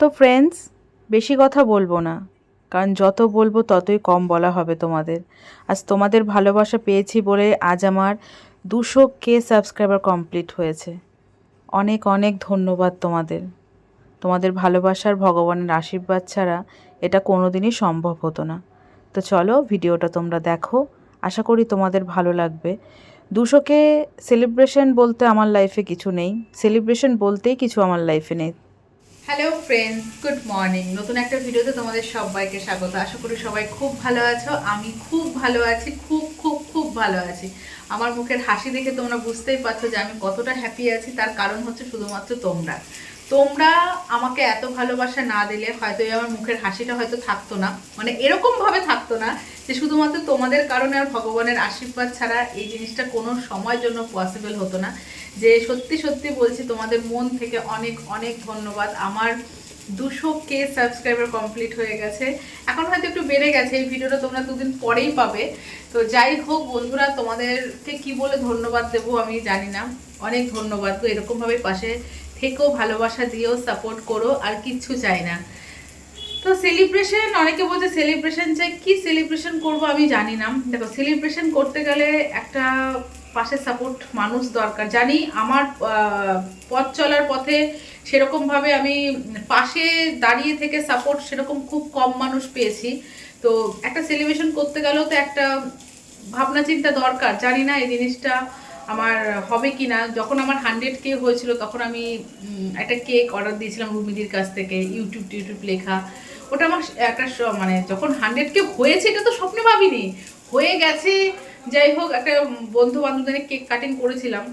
তো ফ্রেন্ডস বেশি কথা বলব না। কারণ যত বলব ততই কম বলা হবে তোমাদের। আজ তোমাদের ভালোবাসা পেয়েছি বলে আজ আমার দুশো কে সাবস্ক্রাইবার কমপ্লিট হয়েছে। অনেক অনেক ধন্যবাদ তোমাদের। তোমাদের ভালোবাসার ভগবানের আশীর্বাদ ছাড়া এটা কোনোদিনই সম্ভব হতো না। তো চলো ভিডিওটা তোমরা দেখো। আশা করি তোমাদের ভালো লাগবে। দুশোকে সেলিব্রেশন বলতে আমার লাইফে কিছু নেই। সেলিব্রেশন বলতেই কিছু আমার লাইফে নেই। হ্যালো ফ্রেন্ডস গুড মর্নিং নতুন একটা ভিডিওতে তোমাদের সবাইকে স্বাগত। আশা করি সবাই খুব ভালো আছো। আমি খুব ভালো আছি, খুব খুব খুব ভালো আছি। আমার মুখের হাসি দেখে তোমরা বুঝতেই পারছ যে আমি কতটা হ্যাপি আছি। তার কারণ হচ্ছে শুধুমাত্র তোমরা। তোমরা আমাকে এত ভালোবাসা না দিলে হয়তো আমার মুখের হাসিটা হয়তো থাকতো না। মানে এরকম ভাবে থাকতো না যে শুধুমাত্র তোমাদের কারণে আর ভগবানের আশীর্বাদ ছাড়া এই জিনিসটা কোনো সময়ের জন্য পসিবল হতো না। যে সত্যি সত্যি বলছি, তোমাদের মন থেকে অনেক অনেক ধন্যবাদ। আমার দুশো কে সাবস্ক্রাইবার কমপ্লিট হয়ে গেছে। এখন হয়তো একটু বেড়ে গেছে, এই ভিডিওটা তোমরা দুদিন পরেই পাবে। তো যাই হোক বন্ধুরা, তোমাদেরকে কি বলে ধন্যবাদ দেবো আমি জানি না। অনেক ধন্যবাদ। তো এরকমভাবে পাশে থেকেও ভালোবাসা দিয়েও সাপোর্ট করো, আর কিচ্ছু চাই না। তো সেলিব্রেশন অনেকে বলছে সেলিব্রেশন চাই কি সেলিব্রেশন করব আমি জানি না। দেখো সেলিব্রেশন করতে গেলে একটা পাশে সাপোর্ট মানুষ দরকার। জানি আমার পথ চলার পথে সেরকমভাবে আমি পাশে দাঁড়িয়ে থেকে সাপোর্ট সেরকম খুব কম মানুষ পেয়েছি। তো একটা সেলিব্রেশন করতে গেলেও তো একটা ভাবনা চিন্তা দরকার। জানি না এই জিনিসটা আমার হবে কি না যখন আমার হান্ড্রেড কে হয়েছিল, তখন আমি একটা কেক অর্ডার দিয়েছিলাম রুমিদির কাছ থেকে ইউটিউব টিউটিউব লেখা। ওটা আমার একটা মানে যখন হান্ড্রেড কে হয়েছে, এটা তো স্বপ্নে ভাবিনি। হয়ে গেছে, যাই হোক, একটা বন্ধু বান্ধবদের কেক কাটিং করেছিলাম।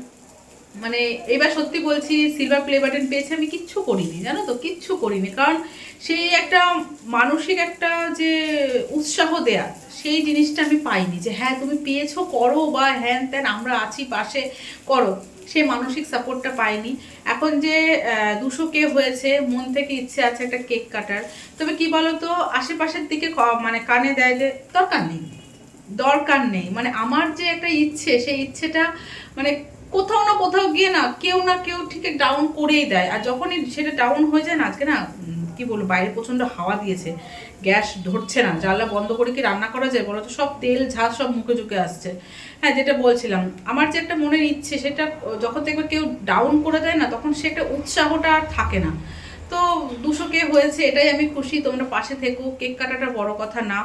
মানে এবার সত্যি বলছি সিলভার প্লে বাটন পেয়েছে আমি কিচ্ছু করিনি, জানো তো? কিচ্ছু করিনি। কারণ সেই একটা মানসিক একটা যে উৎসাহ দেয়া, সেই জিনিসটা আমি পাইনি যে হ্যাঁ তুমি পেয়েছ, করো বা হ্যান ত্যান, আমরা আছি, পাশে, করো। সেই মানসিক সাপোর্টটা পাইনি। এখন যে দুশো কে হয়েছে, মন থেকে ইচ্ছে আছে একটা কেক কাটার। তবে কি বলতো, আশেপাশের দিকে মানে কানে দেয় যে, দরকার নেই। দরকার নেই। মানে আমার যে একটা ইচ্ছে, সেই ইচ্ছেটা মানে কোথাও না কোথাও গিয়ে না কেউ না কেউ ঠিক ডাউন করেই দেয়। আর যখনই সেটা ডাউন হয়ে যায় না, আজকে না কি বলব, বাইরে প্রচণ্ড হাওয়া দিয়েছে, গ্যাস ধরছে না, জানলা বন্ধ করে কি রান্না করা যায় বলো তো? সব তেল, ঝাল সব মুখে ঝুঁকে আসছে। হ্যাঁ যেটা বলছিলাম, আমার যে একটা মনের ইচ্ছে, সেটা যখন দেখবে কেউ ডাউন করে দেয় না, তখন সে একটা উৎসাহটা আর থাকে না। তো দুশো কে হয়েছে, এটাই আমি খুশি, তোমরা পাশে থেকো, কেক কাটাটা বড় কথা না।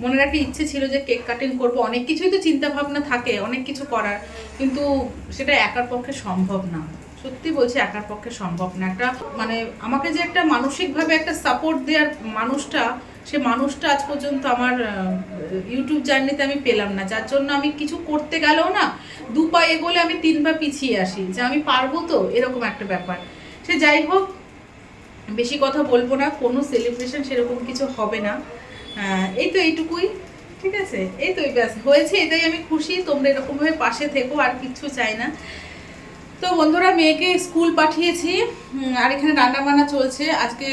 মনের একটা ইচ্ছে ছিল যে কেক কাটিং করব। অনেক কিছুই তো চিন্তা ভাবনা থাকে, অনেক কিছু করার। কিন্তু সেটা একার পক্ষে সম্ভব না। সত্যি বলছি, একার পক্ষে সম্ভব না। একটা মানে আমাকে যে একটা মানসিকভাবে একটা সাপোর্ট দেওয়ার মানুষটা, সে মানুষটা আজ পর্যন্ত আমার ইউটিউব জার্নিতে আমি পেলাম না। যার জন্য আমি কিছু করতে গেলেও না, দু পা এগোলে আমি তিন পা পিছিয়ে আসি। যে আমি পারব তো, এরকম একটা ব্যাপার। সে যাই হোক, বেশি কথা বলব না, কোনো সেলিব্রেশন সেরকম কিছু হবে না। এই তো এইটুকুই, ঠিক আছে? এই তো ব্যাস, হয়েছে এটাই আমি খুশি, তোমরা এরকমভাবে পাশে থেকো, আর কিচ্ছু চাই না। তো বন্ধুরা, মেয়েকে স্কুল পাঠিয়েছি আর এখানে রান্না বান্না চলছে। আজকে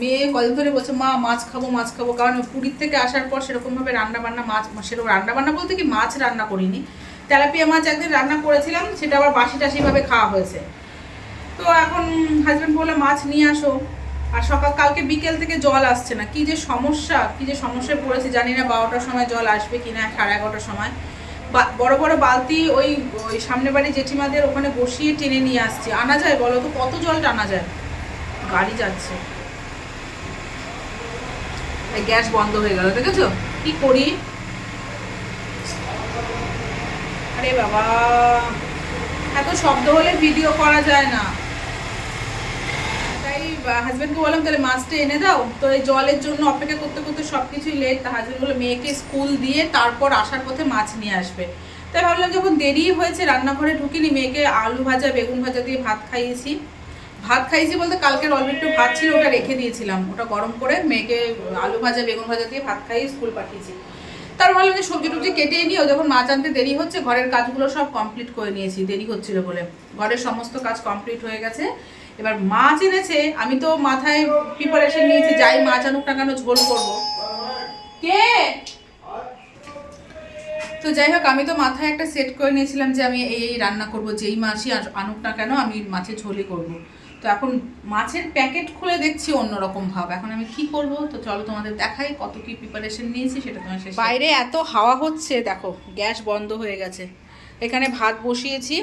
মেয়ে কদিন ধরে বলছে, মা, মাছ খাব মাছ খাব। কারণ পুরীর থেকে আসার পর সেরকমভাবে রান্না বান্না মাছ, সেরকম রান্না বান্না বলতে কি মাছ রান্না করিনি। তেলাপিয়া মাছ একদিন রান্না করেছিলাম, সেটা আবার বাসি টাসিভাবে খাওয়া হয়েছে। তো এখন হাজব্যান্ড বলে মাছ নিয়ে আসো। আর সকাল, কালকে বিকেল থেকে জল আসছে না। কি যে সমস্যা, কি যে সমস্যায় পড়েছে, জানি না বারোটার সময় জল আসবে কি না সাড়ে এগারোটার সময়। বড় বড় বালতি ওই ওই সামনে বাড়ি জেঠিমাদের ওখানে বসিয়ে টেনে নিয়ে আসছি। আনা যায় বলো তো, কত জল টানা যায়? গাড়ি যাচ্ছে। গ্যাস বন্ধ হয়ে গেল, দেখেছ? কি করি? আরে বাবা, এত শব্দ হলে ভিডিও করা যায় না। হাজব্যান্ডকে বললাম, তাহলে মাছটা এনে দাও। তো এই জলের জন্য অপেক্ষা করতে করতে সব কিছুই লেট তা হাজব্যান্ড বলল, মেয়েকে স্কুল দিয়ে তারপর আসার পথে মাছ নিয়ে আসবে। তাই ভাবলাম, যখন দেরি হয়েছে, রান্নাঘরে ঢুকিনি, মেয়েকে আলু ভাজা, বেগুন ভাজা দিয়ে ভাত খাইয়েছি। ভাত খাইয়েছি বলতে কালকের অল্প একটু ভাত ছিল, ওটা রেখে দিয়েছিলাম। ওটা গরম করে মেয়েকে আলু ভাজা, বেগুন ভাজা দিয়ে ভাত খাইয়ে স্কুল পাঠিয়েছি। তার ভাবলাম যে সবজি টবজি কেটে নিও যখন মাছ আনতে দেরি হচ্ছে, ঘরের কাজগুলো সব কমপ্লিট করে নিয়েছি। দেরি হচ্ছিল বলে। ঘরের সমস্ত কাজ কমপ্লিট হয়ে গেছে। এবার মাছ এনেছে আমি তো মাথায় প্রিপারেশন নিয়েছি, যাই মাছ আনুক না কেন ঝোল করব। কে? তো যাই হোক, আমি তো মাথায় একটা সেট করে নিয়েছিলাম যে আমি এই এই রান্না করব, যেই মাছই আনুক না কেন আমি মাছের ঝোলই করব। তো এখন মাছের প্যাকেট খুলে দেখছি অন্যরকম ভাব। এখন আমি কি করব? তো চলো তোমাদের দেখাই কত কি প্রিপারেশন নিয়েছি, সেটা তোমার শেষে। বাইরে এত হাওয়া হচ্ছে, দেখো, গ্যাস বন্ধ হয়ে গেছে। এখানে ভাত বসিয়েছি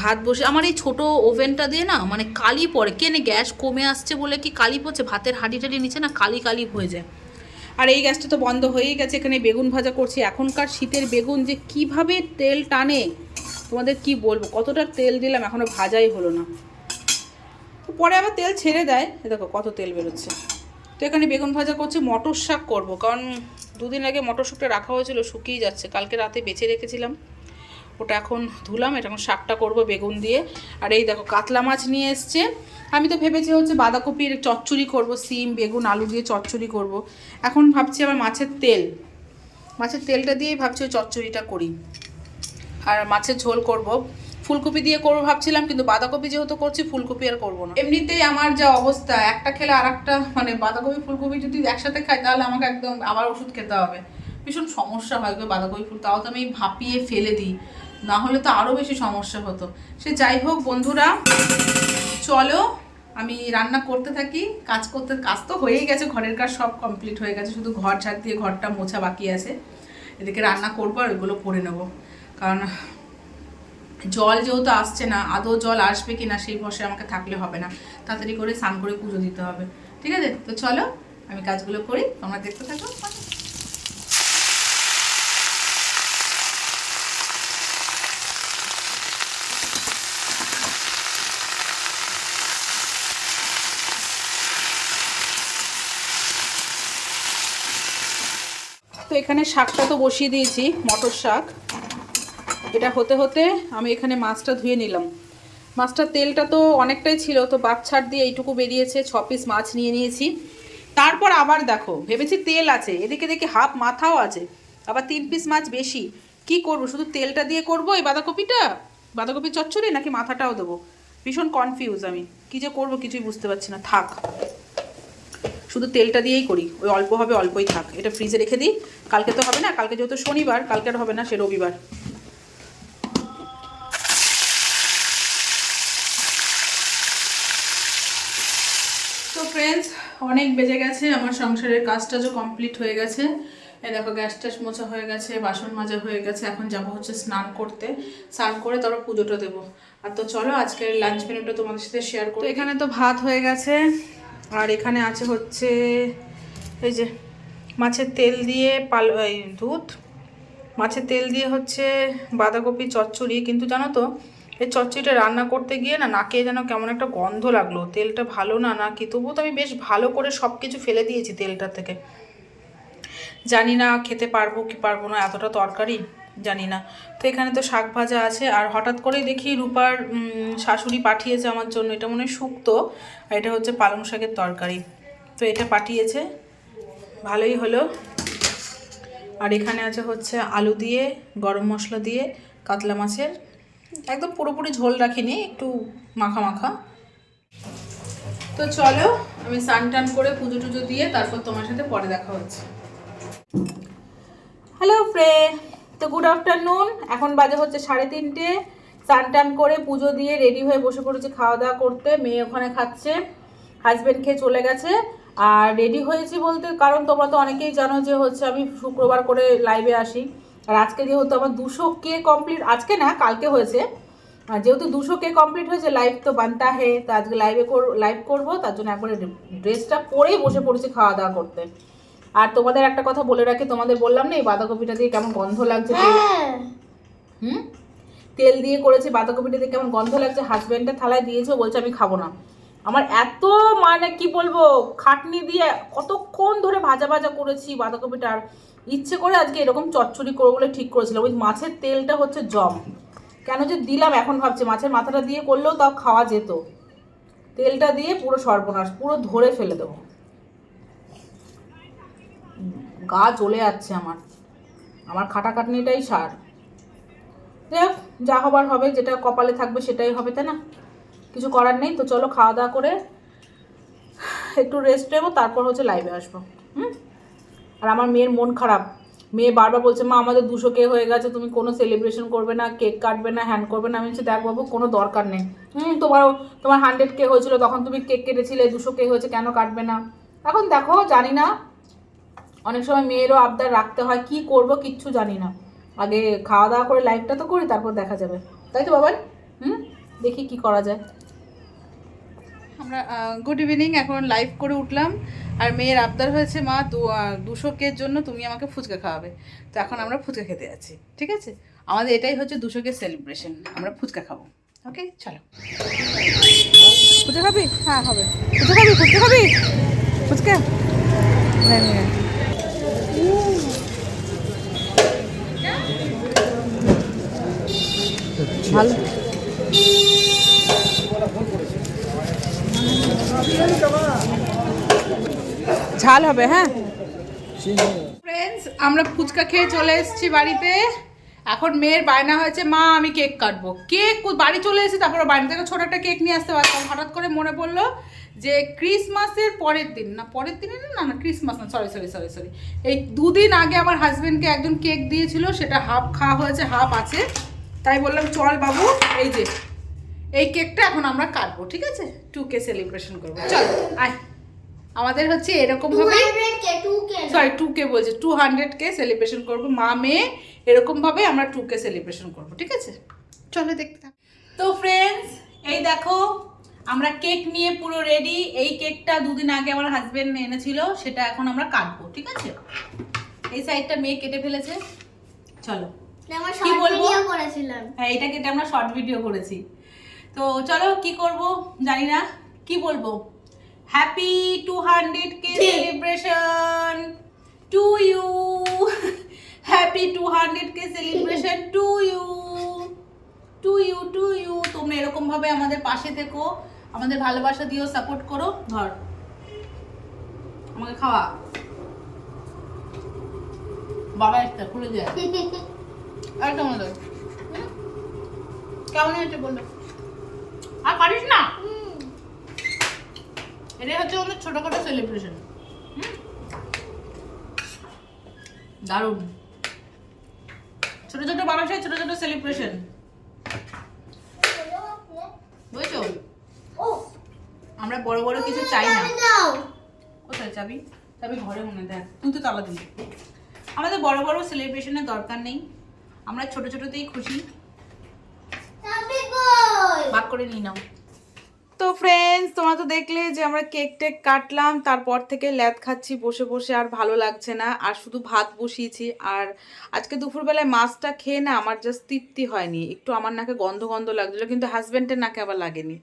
ভাত বসে, আমার এই ছোট ওভেনটা দিয়ে না মানে কালি পড়ে। কেনে গ্যাস কমে আসছে বলে কি কালি পড়ছে? ভাতের হাঁড়ি টাড়ি নিচে না কালি কালি হয়ে যায়। আর এই গ্যাসটা তো বন্ধ হয়েই গেছে, এখানে বেগুন ভাজা করছি। এখনকার শীতের বেগুন যে কীভাবে তেল টানে, তোমাদের কি বলব? কতটা তেল দিলাম এখনও ভাজাই হলো না। তো পরে আবার তেল ছেড়ে দেয়। দেখো কত তেল বেরোচ্ছে। তো এখানে বেগুন ভাজা করছি মটর শাক করব। কারণ দুদিন আগে মটর শাকটা রাখা হয়েছিল, শুকিয়ে যাচ্ছে। কালকে রাতে বেঁচে রেখেছিলাম। ওটা এখন ধুলাম, এটা এখন শাকটা করব বেগুন দিয়ে। আর এই দেখো, কাতলা মাছ নিয়ে এসছে। আমি তো ভেবেছি হচ্ছে বাঁধাকপির চচ্চড়ি করব, সিম, বেগুন, আলু দিয়ে চচ্চড়ি করব। এখন ভাবছি আবার মাছের তেল। মাছের তেলটা দিয়েই ভাবছি ওই চচ্চড়িটা করি। আর মাছের ঝোল করব। ফুলকপি দিয়ে করব ভাবছিলাম, কিন্তু বাঁধাকপি যেহেতু করছি, ফুলকপি আর করব না। এমনিতেই আমার যা অবস্থা, একটা খেলে আর একটা মানে বাঁধাকপি, ফুলকপি যদি একসাথে খাই, তাহলে আমাকে একদম আবার ওষুধ খেতে হবে। ভীষণ সমস্যা হয় বাঁধাকপি, ফুল তাও তো আমি ভাপিয়ে ফেলে দিই। না হলে তো আরও বেশি সমস্যা হতো। সে যাই হোক বন্ধুরা, চলো, আমি রান্না করতে থাকি, কাজ করতে, কাজ তো হয়েই গেছে, ঘরের কাজ সব কমপ্লিট হয়ে গেছে, শুধু ঘর ঝাড় দিয়ে ঘরটা মোছা বাকি আছে। এদিকে রান্না করব আর ওইগুলো করে নেব। কারণ জল যেহেতু আসছে না, আদৌ জল আসবে কি না সেই বসে আমাকে থাকলে হবে না। তাড়াতাড়ি করে স্নান করে পুজো দিতে হবে। ঠিক আছে? তো চলো, আমি কাজগুলো করি, তোমরা দেখতে থাকো। তো এখানে শাকটা তো বসিয়ে দিয়েছি, মটর শাক। এটা হতে হতে আমি এখানে মাছটা ধুয়ে নিলাম। মাছটার তেলটা তো অনেকটাই ছিল, তো ছাড় দিয়ে এইটুকু বেরিয়েছে, ছ পিস মাছ নিয়ে নিয়েছি। তারপর আবার দেখো, ভেবেছি তেল আছে, এদিকে দেখি হাফ মাথাও আছে, আবার তিন পিস মাছ বেশি। কি করব, শুধু তেলটা দিয়ে করব এই বাঁধাকপিটা? বাঁধাকপি চচ্চড়ি নাকি মাথাটাও দেবো? ভীষণ কনফিউজ আমি। কি যে করব কিছুই বুঝতে পারছি না, থাক। শুধু তেলটা দিয়েই করি ওই অল্প হবে অল্পই থাক। এটা ফ্রিজে রেখে দিই। কালকে তো হবে না কালকে যেহেতু শনিবার কালকে আর হবে না সে রবিবার। তো ফ্রেন্ডস অনেক বেজে গেছে আমার সংসারের কাজ টাজও কমপ্লিট হয়ে গেছে। এই দেখো গ্যাস ট্যাস মোছা হয়ে গেছে বাসন মাজা হয়ে গেছে এখন যাব হচ্ছে স্নান করতে। স্নান করে তারপর পুজোটা দেবো। আর তো চলো আজকের লাঞ্চ মেনুটা তোমাদের সাথে শেয়ার করো এখানে তো ভাত হয়ে গেছে। আর এখানে আছে হচ্ছে এই যে মাছের তেল দিয়ে পাল দুধ, মাছের তেল দিয়ে হচ্ছে বাঁধাকপি চচ্চড়ি। কিন্তু জানো তো, এই চচ্চড়িটা রান্না করতে গিয়ে না নাকে যেন কেমন একটা গন্ধ লাগল। তেলটা ভালো না না কি তবুও তো আমি বেশ ভালো করে সব কিছু ফেলে দিয়েছি তেলটা থেকে। জানি না খেতে পারব কি পারব না, এতটা তরকারি। জানি না। তো এখানে তো শাক ভাজা আছে। আর হঠাৎ করেই দেখি রূপার শাশুড়ি পাঠিয়েছে আমার জন্য। এটা মনে হয় শুক্তো। আর এটা হচ্ছে পালং শাকের তরকারি। তো এটা পাঠিয়েছে। ভালোই হলো। আর এখানে আছে হচ্ছে আলু দিয়ে, গরম মশলা দিয়ে, কাতলা মাছের। একদম পুরোপুরি ঝোল রাখিনি, একটু মাখা মাখা। তো চলো, আমি স্নান টান করে পুজো টুজো দিয়ে তারপর তোমার সাথে পরে দেখা হচ্ছে। হ্যালো ফ্রে তো গুড আফটারনুন এখন বাজে হচ্ছে সাড়ে তিনটে। টান করে পুজো দিয়ে রেডি হয়ে বসে পড়েছি খাওয়া দাওয়া করতে। মেয়ে ওখানে খাচ্ছে। হাজব্যান্ড খেয়ে চলে গেছে। আর রেডি হয়েছি বলতে, কারণ তোমরা তো অনেকেই জানো যে হচ্ছে আমি শুক্রবার করে লাইভে আসি। আর আজকে যেহেতু আমার দুশো কে কমপ্লিট আজকে না, কালকে হয়েছে। আর যেহেতু দুশো কে কমপ্লিট হয়েছে লাইভ তো বানতা হে। তো আজকে লাইভে কর লাইভ করব। তার জন্য একবারে ড্রেসটা পরেই বসে পড়েছি খাওয়া দাওয়া করতে। আর তোমাদের একটা কথা বলে রাখি তোমাদের বললাম না এই বাঁধাকপিটা দিয়ে কেমন গন্ধ লাগছে? তেল- হুম? তেল দিয়ে করেছি বাঁধাকপিটা দিয়ে কেমন গন্ধ লাগছে? হাজব্যান্ডের থালায় দিয়েছে ও বলছে আমি খাব না। আমার এত মানে কি বলব খাটনি দিয়ে কতক্ষণ ধরে ভাজা ভাজা করেছি বাঁধাকপিটা আর ইচ্ছে করে আজকে এরকম চচ্চড়ি করব বলে ঠিক করেছিলাম ওই মাছের তেলটা হচ্ছে জম। কেন যে দিলাম এখন ভাবছি মাছের মাথাটা দিয়ে করলেও তাও খাওয়া যেত। তেলটা দিয়ে পুরো সর্বনাশ পুরো ধরে ফেলে দেবো। গা জ্বলে যাচ্ছে আমার। আমার খাটাখাটনিটাই সার। হোক, যা হবার হবে যেটা কপালে থাকবে সেটাই হবে তাই না? কিছু করার নেই তো চলো খাওয়া দাওয়া করে একটু রেস্ট নেব তারপর হচ্ছে লাইভে আসব। হুম? আর আমার মেয়ের মন খারাপ। মেয়ে বারবার বলছে মা আমাদের দুশো কে হয়ে গেছে তুমি কোনো সেলিব্রেশন করবে না কেক কাটবে না হ্যান্ড করবে না। আমি বলছি দেখ বাবু কোনো দরকার নেই। হুম তোমার তোমার হান্ড্রেড কে হয়েছিল তখন তুমি কেক কেটেছিলে দুশো কে হয়েছে কেন কাটবে না? এখন দেখো জানি না অনেক সময় মেয়েরও আবদার রাখতে হয়, কি করব কিচ্ছু জানি না। আগে খাওয়া দাওয়া করে লাইফটা তো করি, তারপর দেখা যাবে। তাই তো বাবাই? হুম? দেখি কি করা যায়। আমরা গুড ইভিনিং এখন লাইভ করে উঠলাম। আর মেয়ের আবদার হয়েছে, মা দুশো কের জন্য তুমি আমাকে ফুচকা খাওয়াবে। তো এখন আমরা ফুচকা খেতে যাচ্ছি, ঠিক আছে? আমাদের এটাই হচ্ছে দুশো কে সেলিব্রেশন আমরা ফুচকা খাব। ওকে চলো। ফুচকা খাবি? হ্যাঁ হবে। ফুচকা খাবি? ফুচকা খাবি? ফুচকা? ভালো। ঝাল হবে হ্যাঁ? ফ্রেন্ডস আমরা ফুচকা খেয়ে চলে এসেছি বাড়িতে। এখন মেয়ের বায়না হয়েছে, মা, আমি কেক কাটবো। কেক বাড়ি চলে এসেছি, তারপর বাড়ি থেকে ছোট একটা কেক নিয়ে আসতে পারতাম হঠাৎ করে মনে পড়ল যে ক্রিসমাসের পরের দিন, না, পরের দিনে না না না, ক্রিসমাস না সরি সরি সরি সরি এই দুদিন আগে আমার হাজব্যান্ডকে একজন কেক দিয়েছিল, সেটা হাফ খাওয়া হয়েছে, হাফ আছে। তাই বললাম চল বাবু এই যে এই কেকটা এখন আমরা কাটবো ঠিক আছে? টু কে সেলিব্রেশন করব। চল আয়। আমাদের হচ্ছে এরকম ভাবে সরি টু কে বলছে টু হান্ড্রেড কে সেলিব্রেশন করব। মা মেয়ে এরকম ভাবে আমরা টু কে সেলিব্রেশন করব ঠিক আছে? চলো দেখতে থাক। তো ফ্রেন্ডস এই দেখো আমরা কেক নিয়ে পুরো রেডি এই কেকটা দুদিন আগে আমার হাজবেন্ড এনেছিল সেটা এখন আমরা কাটবো ঠিক আছে? এই সাইডটা মেয়ে কেটে ফেলেছে। চলো। কি বলব? করেছিলাম। হ্যাঁ এটা কেটে আমরা শর্ট ভিডিও করেছি। তো চলো কি করব? জানি না। কি বলব? Happy two hundred K celebration to you happy two hundred K celebration to you to you to you তোমরা এরকম ভাবে আমাদের পাশে থেকো। আমাদের ভালোবাসা দিও সাপোর্ট করো। ধর। আমাকে খাওয়া। বাবা একটা খুলে যায় হচ্ছে সেলিব্রেশন ছোট ছোট ছোট ছোট সেলিব্রেশন বুঝছ? আমরা বড় বড় কিছু চাই না। কোথায় চাবি? চাবি ঘরে মনে দেখ। তুই তো তালা দিবি আমাদের বড় বড় সেলিব্রেশনের দরকার নেই। আমরা ছোট ছোটতেই খুশি। ভাগ করে নিয়ে নাও। তো ফ্রেন্ডস তোমরা তো দেখলে যে আমরা কেক টেক কাটলাম তারপর থেকে ল্যাদ খাচ্ছি বসে বসে আর ভালো লাগছে না। আর শুধু ভাত বসিয়েছি। আর আজকে দুপুরবেলায় মাছটা খেয়ে না আমার জাস্ট তৃপ্তি হয়নি। একটু আমার নাকে গন্ধ গন্ধ লাগছিল কিন্তু হাজব্যান্ডের নাকে আবার লাগেনি।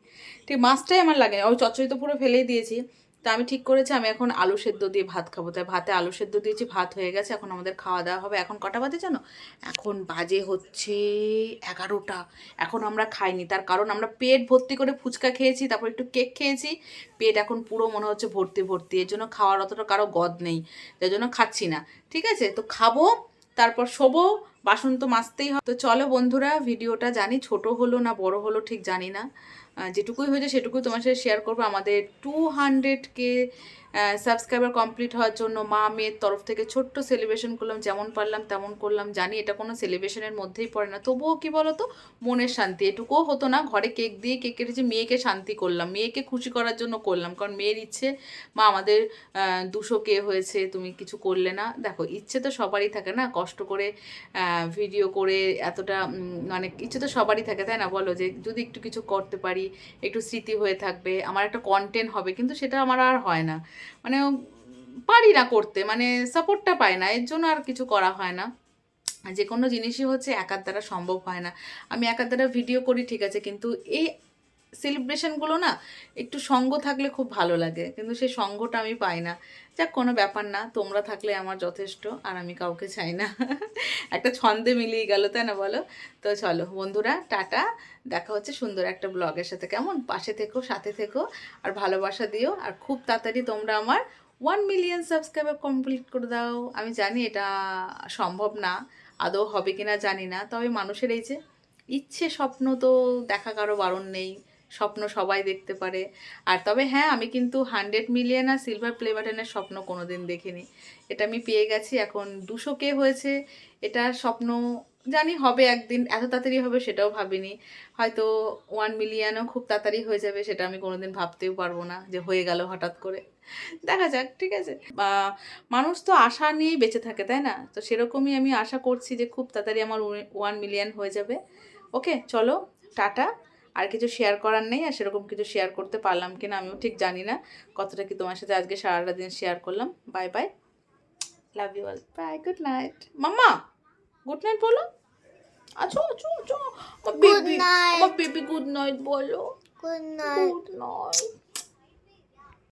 ঠিক মাছটাই আমার লাগেনি। ওই চচ্চড়ি তো পুরো ফেলেই দিয়েছি। তা আমি ঠিক করেছি, আমি এখন আলু সেদ্ধ দিয়ে ভাত খাব। তাই ভাতে আলু সেদ্ধ দিয়েছি, ভাত হয়ে গেছে, এখন আমাদের খাওয়া দাওয়া হবে। এখন কটা বাজে জানো? এখন বাজে হচ্ছে এগারোটা। এখন আমরা খাইনি, তার কারণ আমরা পেট ভর্তি করে ফুচকা খেয়েছি, তারপর একটু কেক খেয়েছি। পেট এখন পুরো মনে হচ্ছে ভর্তি ভর্তি, এর জন্য খাওয়ার অতটা কারও গদ নেই যার জন্য খাচ্ছি না। ঠিক আছে? তো খাব, তারপর শোবো, বাসন তো মাজতেই হবে। তো চলো বন্ধুরা, ভিডিওটা জানি ছোট হলো না বড় হলো ঠিক জানি না। যেটুকুই হয়েছে সেটুকুই তোমার সাথে শেয়ার করব। আমাদের two hundred K subscriber complete হওয়ার জন্য মা মেয়ের তরফ থেকে ছোট্ট সেলিব্রেশন করলাম, যেমন পারলাম তেমন করলাম, জানি এটা কোনো সেলিব্রেশনের মধ্যেই পড়ে না। তবুও কি বলো তো মনের শান্তি। এটুকুও হতো না, ঘরে কেক দিয়ে কেক কেটেছি, মেয়েকে শান্তি করলাম, মেয়েকে খুশি করার জন্য করলাম, কারণ মেয়ের ইচ্ছে, মা আমাদের দুশো কে হয়েছে, তুমি কিছু করলে না। দেখো, ইচ্ছে তো সবারই থাকে না, কষ্ট করে ভিডিও করে এতটা মানে ইচ্ছে তো সবারই থাকে, তাই না? বলো যে যদি একটু কিছু করতে পারি, একটু স্মৃতি হয়ে থাকবে, আমার একটা কন্টেন্ট হবে, কিন্তু সেটা আমার আর হয় না। মানে পারি না করতে মানে সাপোর্টটা পায় না, এর জন্য আর কিছু করা হয় না। যে কোনো জিনিসই হচ্ছে একার দ্বারা সম্ভব হয় না। আমি একার দ্বারা ভিডিও করি, ঠিক আছে, কিন্তু এই সেলিব্রেশনগুলো না, একটু সঙ্গ থাকলে খুব ভালো লাগে। কিন্তু সেই সঙ্গটা আমি পাই না। যাক, কোনো ব্যাপার না, তোমরা থাকলে আমার যথেষ্ট, আর আমি কাউকে চাই না। একটা ছন্দে মিলিয়ে গেল, তাই না বলো? তো চলো, বন্ধুরা, টাটা। দেখা হচ্ছে সুন্দর একটা ব্লগের সাথে। কেমন? পাশে থেকো, সাথে থেকো, আর ভালোবাসা দিও। আর খুব তাড়াতাড়ি তোমরা আমার ওয়ান মিলিয়ন সাবস্ক্রাইবার কমপ্লিট করে দাও। আমি জানি এটা সম্ভব না, আদৌ হবে কিনা জানি না। তবে মানুষের এই যে ইচ্ছে, স্বপ্ন তো দেখা কারও বারণ নেই। স্বপ্ন সবাই দেখতে পারে। আর তবে হ্যাঁ আমি কিন্তু হান্ড্রেড মিলিয়ন আর সিলভার প্লে বাটনের স্বপ্ন কোনো দিন দেখিনি। এটা আমি পেয়ে গেছি এখন দুশো কে হয়েছে, এটা স্বপ্ন জানি হবে একদিন, এত তাড়াতাড়ি হবে সেটাও ভাবিনি। হয়তো ওয়ান মিলিয়নও খুব তাড়াতাড়ি হয়ে যাবে সেটা আমি কোনোদিন ভাবতেও পারব না যে হয়ে গেল হঠাৎ করে। দেখা যাক, ঠিক আছে। মানুষ তো আশা নিয়েই বেঁচে থাকে, তাই না? তো সেরকমই আমি আশা করছি যে খুব তাড়াতাড়ি আমার ওয়ান মিলিয়ন হয়ে যাবে। ওকে, চলো, টাটা। আর কিছু শেয়ার করার নেই আর সেরকম কিছু শেয়ার করতে পারলাম কিনা আমিও ঠিক জানি না। কতটা কি তোমার সাথে আজকে সারাটা দিন শেয়ার করলাম। Bye bye love you all bye good night mamma good night বলো। আচ্ছা আছো আছো আমার Good বেবি night. আমার বেবি গুড নাইট বলো। Good night good night